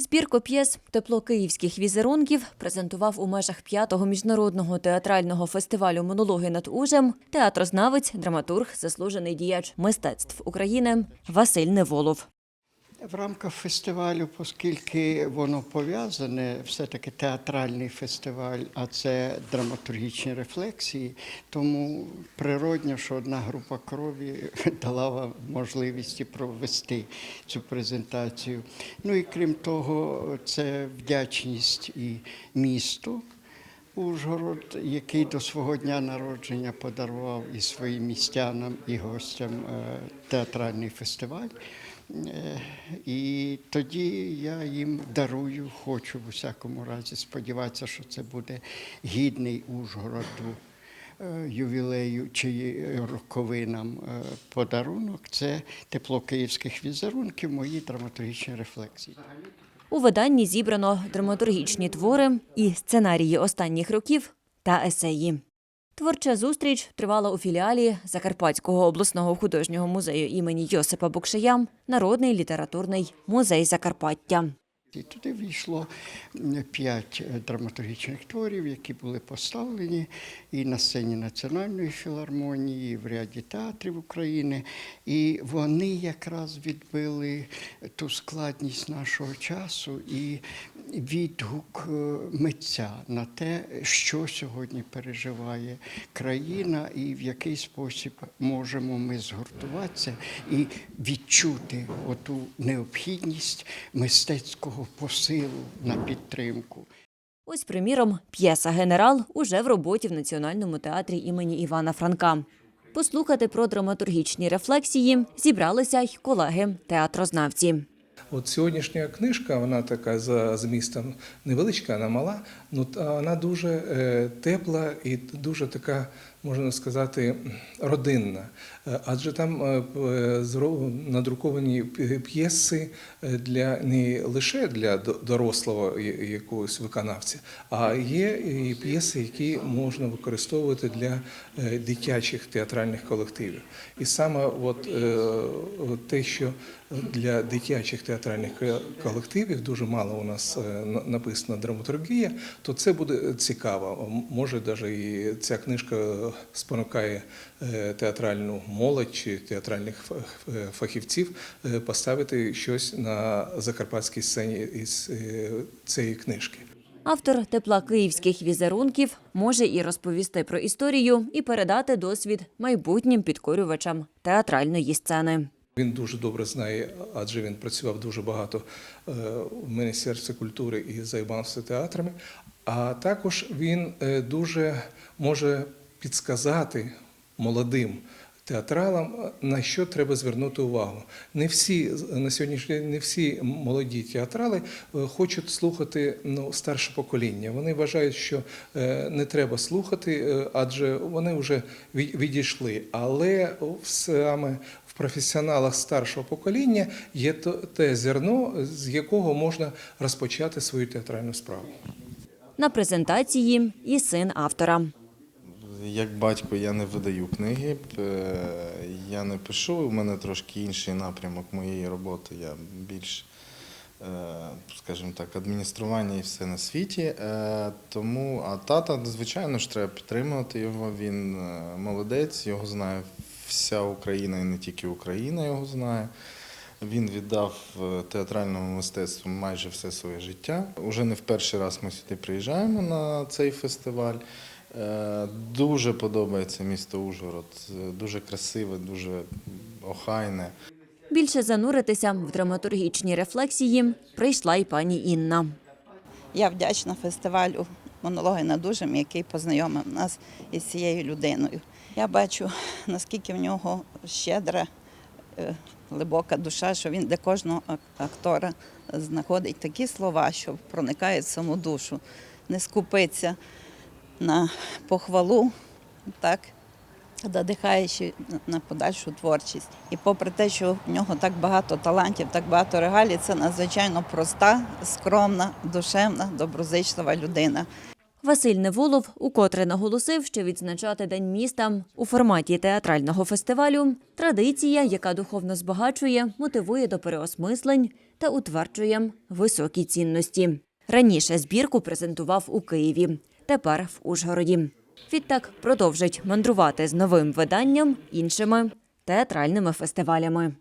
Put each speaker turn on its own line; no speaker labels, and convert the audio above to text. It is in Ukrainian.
Збірку п'єс Тепло київських візерунків презентував у межах п'ятого міжнародного театрального фестивалю Монологи над Ужем театрознавець, драматург, заслужений діяч мистецтв України Василь Неволов.
В рамках фестивалю, оскільки воно пов'язане, все-таки театральний фестиваль, а це драматургічні рефлексії, тому природньо, що одна група крові дала вам можливість провести цю презентацію. Ну і крім того, це вдячність і місту. Ужгород, який до свого дня народження подарував і своїм містянам, і гостям е, театральний фестиваль. Е, І тоді я їм дарую, хочу в усякому разі сподіватися, що це буде гідний Ужгороду е, ювілею чи роковинам е, подарунок. Це тепло київських візерунків, мої драматургічні рефлексії.
У виданні зібрано драматургічні твори і сценарії останніх років та есеї. Творча зустріч тривала у філіалі Закарпатського обласного художнього музею імені Йосипа Букшая Народний літературний музей Закарпаття.
І туди війшло п'ять е, драматургічних творів, які були поставлені і на сцені Національної філармонії, і в ряді театрів України. І вони якраз відбили ту складність нашого часу і відгук е, митця на те, що сьогодні переживає країна, і в який спосіб можемо ми згуртуватися і відчути оту необхідність мистецького посилу на підтримку.
Ось, приміром, п'єса Генерал уже в роботі в Національному театрі імені Івана Франка. Послухати про драматургічні рефлексії зібралися й колеги-театрознавці.
От сьогоднішня книжка, вона така за змістом невеличка, вона мала, ну та вона дуже е, тепла і дуже така, можна сказати, родинна. Е, Адже там е, надруковані п'єси для не лише для дорослого якогось виконавця, а є і п'єси, які можна використовувати для дитячих театральних колективів. І саме от те, що для дитячих театральних ко- колективів дуже мало у нас е, на- написано драматургія, то це буде цікаво. Може, навіть і ця книжка спонукає е, театральну молодь чи театральних фах- е, фахівців е, поставити щось на закарпатській сцені із е, цієї книжки.
Автор тепла київських візерунків може і розповісти про історію, і передати досвід майбутнім підкорювачам театральної сцени.
Він дуже добре знає, адже він працював дуже багато е, в Міністерстві культури і займався театрами. А також він е, дуже може підсказати молодим театралам, е, на що треба звернути увагу. Не всі на сьогоднішній не всі молоді театрали е, хочуть слухати ну, старше покоління. Вони вважають, що е, не треба слухати, адже вони вже від- відійшли. Але саме в професіоналах старшого покоління є те зерно, з якого можна розпочати свою театральну справу.
На презентації і син автора.
Як батько я не видаю книги, е, я не пишу. У мене трошки інший напрямок моєї роботи. Я більш, е, скажімо так, адміністрування і все на світі. Е, Тому, а тата, звичайно ж, треба підтримувати його. Він молодець, його знає вся Україна і не тільки Україна його знає. Він віддав театральному мистецтву майже все своє життя. Уже не в перший раз ми сюди приїжджаємо на цей фестиваль. Е, Дуже подобається місто Ужгород, Е, дуже красиве, дуже охайне.
Більше зануритися в драматургічні рефлексії прийшла й пані Інна.
Я вдячна фестивалю монологи над дужем, який познайомив нас із цією людиною. Я бачу, наскільки в нього щедра, е, глибока душа, що він для кожного ак- актора знаходить такі слова, що проникають в саму душу, не скупиться на похвалу, так, надихаючи на- на подальшу творчість. І попри те, що в нього так багато талантів, так багато регалій, це надзвичайно проста, скромна, душевна, доброзичлива людина.
Василь Неволов укотре наголосив, що відзначати День міста у форматі театрального фестивалю традиція, яка духовно збагачує, мотивує до переосмислень та утверджує високі цінності. Раніше збірку презентував у Києві, тепер в Ужгороді. Відтак продовжить мандрувати з новим виданням іншими театральними фестивалями.